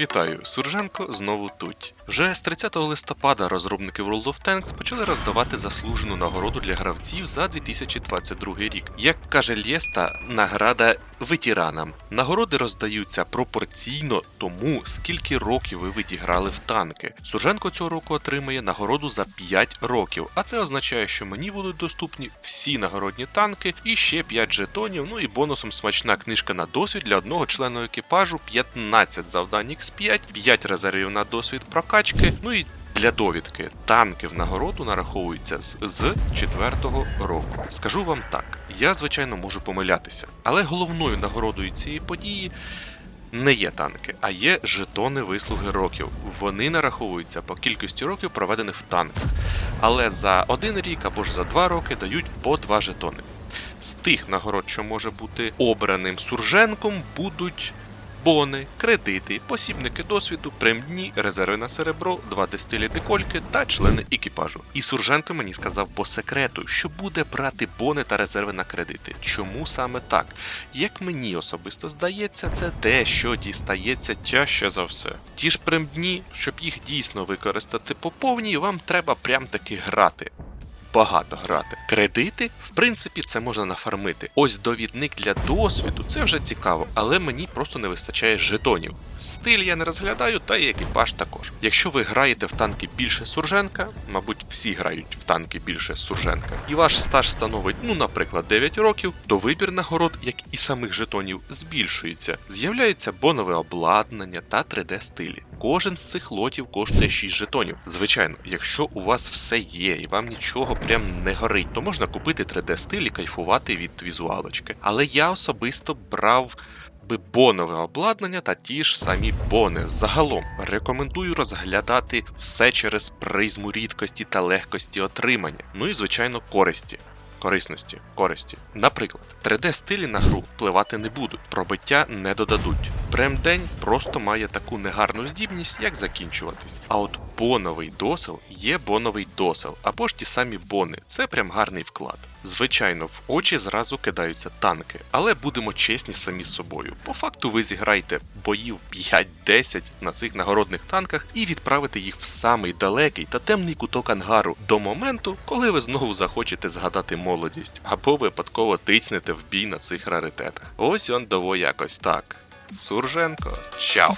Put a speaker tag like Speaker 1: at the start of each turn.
Speaker 1: Вітаю, Сурженко знову тут. Вже з 30 листопада розробники World of Tanks почали роздавати заслужену нагороду для гравців за 2022 рік. Як каже Лєста, награда ветеранам. Нагороди роздаються пропорційно тому, скільки років ви відіграли в танки. Сурженко цього року отримає нагороду за 5 років, а це означає, що мені будуть доступні всі нагородні танки і ще 5 жетонів. Ну і бонусом смачна книжка на досвід для одного члена екіпажу, 15 завдань X5, 5 резервів на досвід прокачки. Ну і для довідки танки в нагороду нараховуються з, з 4-го року. Скажу вам так, я звичайно можу помилятися, але головною нагородою цієї події. Не є танки, а є жетони вислуги років. Вони нараховуються по кількості років, проведених в танках. Але за один рік або ж за два роки дають по два жетони. З тих нагород, що може бути обраним сурженком, будуть бони, кредити, посібники досвіду, премдні, резерви на серебро, два дистилі декольки та члени екіпажу. І Сурженко мені сказав по секрету, що буде брати бони та резерви на кредити. Чому саме так? Як мені особисто здається, це те, що дістається тяжче за все. Ті ж премдні, щоб їх дійсно використати по повній, вам треба прям таки грати багато грати. Кредити, в принципі, це можна нафармити. Ось довідник для досвіду це вже цікаво, але мені просто не вистачає жетонів. Стиль я не розглядаю, та й екіпаж також. Якщо ви граєте в танки більше сурженка, мабуть, всі грають в танки більше сурженка, і ваш стаж становить, ну, наприклад, 9 років, то вибір нагород, як і самих жетонів, збільшується. З'являється бонове обладнання та 3D-стилі. Кожен з цих лотів коштує 6 жетонів. Звичайно, якщо у вас все є і вам нічого прям не горить, то можна купити 3D-стиль і кайфувати від візуалочки. Але я особисто брав би бонове обладнання та ті ж самі бони. Загалом рекомендую розглядати все через призму рідкості та легкості отримання. Ну і звичайно користі. Корисності, користі. Наприклад, 3D-стилі на гру впливати не будуть, пробиття не додадуть. Премдень просто має таку негарну здібність, як закінчуватись. А от боновий досел є боновий досел, або ж ті самі бони. Це прям гарний вклад. Звичайно, в очі зразу кидаються танки, але будемо чесні самі з собою. По факту ви зіграєте боїв 5-10 на цих нагородних танках і відправите їх в самий далекий та темний куток ангару до моменту, коли ви знову захочете згадати молодість, або випадково тицнете в бій на цих раритетах. Ось он дово якось так. Сурженко, чао!